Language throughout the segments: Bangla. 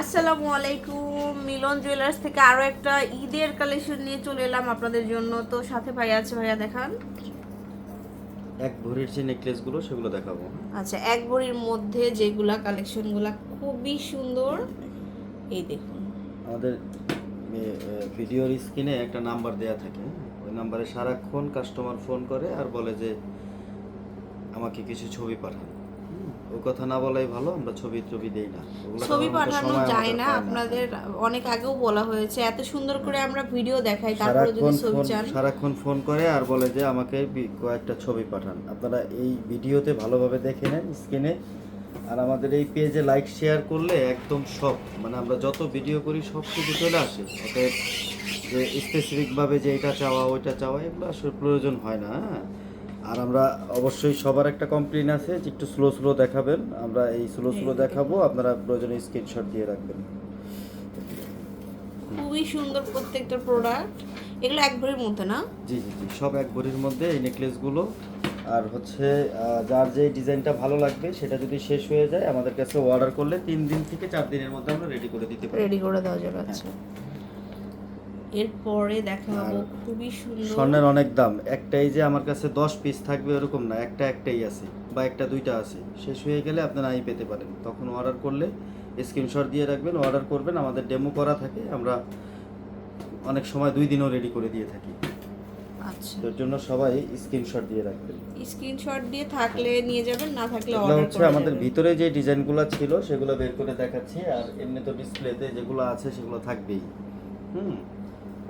আসসালামু আলাইকুম। মিলন জুয়েলার্স থেকে আরও একটা ঈদের কালেকশন নিয়ে চলে এলাম আপনাদের জন্য। তো সাথে ভাই আছে ভাইয়া দেখান। এক ভরির যে নেকলেসগুলো সেগুলো দেখাবো। আচ্ছা এক ভরির মধ্যে যেগুলা কালেকশনগুলা খুবই সুন্দর। এই দেখুন। আমাদের ভিডিওর স্ক্রিনে একটা নাম্বার দেয়া থাকে। ওই নাম্বারে সারাক্ষণ কাস্টমার ফোন করে আর বলে যে আমাকে কিছু ছবি পাঠান। ওই কথা না বলাই ভালো আমরা ছবি টবি দেই না। ছবি পাঠানো যায় না আপনাদের অনেক আগেও বলা হয়েছে এত সুন্দর করে আমরা ভিডিও দেখাই তারপরে যদি ছবি চান। সারাক্ষণ ফোন করে আর বলে যে আমাকে কয়েকটা ছবি পাঠান। আপনারা এই ভিডিওতে ভালোভাবে দেখে নেন স্ক্রিনে। আর আমাদের এই পেজে লাইক শেয়ার করলে একদম সব মানে আমরা যত ভিডিও করি সব কিছু চলে আসে। অতএব যে স্পেসিফিকভাবে যে এটা চাওয়া ওইটা চাওয়া এগুলো আসলে প্রয়োজন হয় না হ্যাঁ? আর আমরা অবশ্যই সবার একটা কমপ্লেন আছে যে একটু স্লো স্লো দেখাবেন। আমরা এই স্লো স্লো দেখাবো আপনারা প্রয়োজনে স্ক্রিনশট দিয়ে রাখবেন। খুবই সুন্দর প্রত্যেকটা প্রোডাক্ট এগুলো এক ভরির মধ্যে না? জি জি জি সব এক ভরির মধ্যে এই নেকলেসগুলো আর হচ্ছে যার যে ডিজাইনটা ভালো লাগবে সেটা যদি শেষ হয়ে যায় আমাদের কাছে অর্ডার করলে তিন দিন থেকে চার দিনের মধ্যে আমরা রেডি করে দিতে পারি রেডি করে দেওয়া যাবে আচ্ছা। এরপরে দেখাবো আর খুবই সুন্দর স্বর্ণের অনেক দাম। একটাই যে আমার কাছে দশ পিস থাকবে এরকম না একটা একটাই আছে বা একটা দুইটা আছে। শেষ হয়ে গেলে আপনারা আই পেতে পারেন। তখন অর্ডার করলে স্ক্রিনশট দিয়ে রাখবেন অর্ডার করবেন। আমাদের ডেমো করা থাকে আমরা অনেক সময় দুই দিনও রেডি করে দিয়ে থাকি। আচ্ছা। তোর জন্য সবাই স্ক্রিনশট দিয়ে রাখবেন। স্ক্রিনশট দিয়ে থাকলে নিয়ে যাবেন না থাকলে অর্ডার হচ্ছে আমাদের ভিতরে যে ডিজাইনগুলো ছিল সেগুলো বের করে দেখাচ্ছি। আর এমনি তো ডিসপ্লেতে যেগুলো আছে সেগুলো থাকবেই। হুম?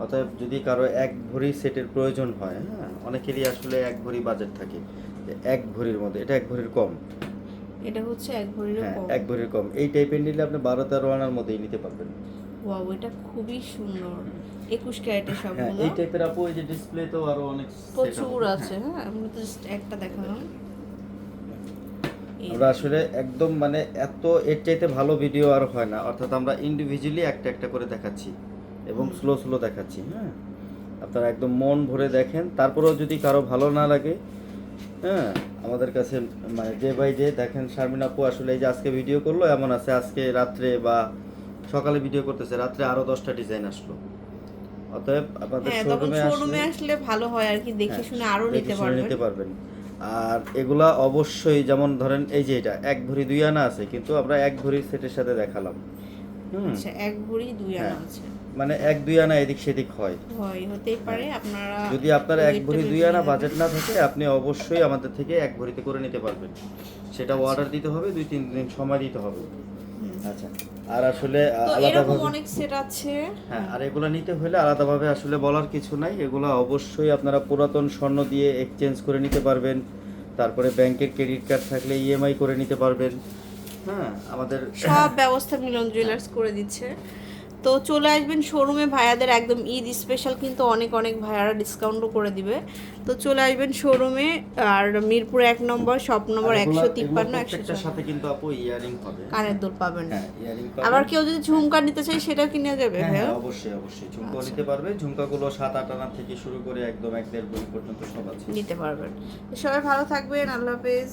অতএব যদি কারও এক ভরি সেটের প্রয়োজন হয় হ্যাঁ অনেকেরই আসলে এক ভরি বাজেট থাকে। এক ভরির মধ্যে এটা এক ভরির কম। এটা হচ্ছে এক ভরির হ্যাঁ কম। এক ভরির কম। এই টাইপের নিলে আপনি বারো তেরো আনার মধ্যেই নিতে পারবেন। ওয়াও এটা খুবই সুন্দর। একুশ ক্যারেটের হ্যাঁ সবগুলো। এই টাইপের আপু এই যে ডিসপ্লে তো আরও অনেক প্রচুর আছে। আছে হ্যাঁ আমি তো একটা দেখালাম। আমরা আসলে একদম মানে এত এর চাইতে ভালো ভিডিও আর হয় না। অর্থাৎ আমরা ইন্ডিভিজুয়ালি একটা একটা করে দেখাচ্ছি। এবং স্লো স্লো দেখাচ্ছি হ্যাঁ? আপনারা একদম মন ভরে দেখেন। তারপরেও যদি কারও ভালো না লাগে হ্যাঁ আমাদের কাছে মানে যে বাই যে দেখেন শারমিন আপু আসলে এই যে আজকে ভিডিও করল এমন আছে আজকে রাত্রে বা সকালে ভিডিও করতেছে রাত্রে আরও দশটা ডিজাইন আসলো। অতএব আপনাদের হ্যাঁ শোরুমে শোরুমে আসলে ভালো হয় আর কি দেখে হ্যাঁ, শুনে আরও দেখে নিতে শুনে পারবেন। নিতে পারবেন। আর এগুলা অবশ্যই যেমন ধরেন এই যে এটা এক ভরি দুই আনা আছে কিন্তু আমরা এক ভরির সেটের সাথে দেখালাম। আচ্ছা এক ভরি দুই আনা হ্যাঁ। আছে। মানে এক দুই আনা এদিক সেদিক হয়। হয় হতেই পারে আপনারা যদি আপনার এক ভরি দুই আনা বাজেট না থাকে আপনি অবশ্যই আমাদের থেকে এক ভরিতে করে নিতে পারবেন। সেটা অর্ডার দিতে হবে দুই তিন দিন সময় দিতে হবে। আচ্ছা। আর আসলে আলাদাভাবে অনেক সেট আছে। হ্যাঁ আর এগুলো নিতে হলে আলাদাভাবে আসলে বলার কিছু নাই। এগুলো অবশ্যই আপনারা পুরাতন স্বর্ণ দিয়ে এক্সচেঞ্জ করে নিতে পারবেন। তারপরে ব্যাংকের ক্রেডিট কার্ড থাকলে ইএমআই করে নিতে পারবেন। হ্যাঁ আমাদের সব ব্যবস্থা মিলন জুয়েলার্স করে দিচ্ছে। তো চলে আসবেন শোরুমে ভাইয়াদের একদম ঈদ স্পেশাল কিন্তু অনেক অনেক ভাইয়ারা ডিসকাউন্টও করে দিবে। তো চলে আসবেন শোরুমে আর মিরপুর এক নম্বর শপ নম্বর একশো তিপ্পান্ন একশো সাথে কিন্তু আপু ইয়ারিং হবে। কানের দুল পাবেন। হ্যাঁ আবার কেউ যদি ঝুমকা নিতে চাই সেটাও কিনে যাবে হ্যাঁ হ্যাঁ, অবশ্যই অবশ্যই। ঝুমকা আচ্ছা। নিতে পারবে। ঝুমকাগুলো সাত আট আনা থেকে শুরু করে একদম এক দেড় পর্যন্ত সব আছে। নিতে পারবেন। সবাই ভালো থাকবেন। আল্লাহ হাফেজ।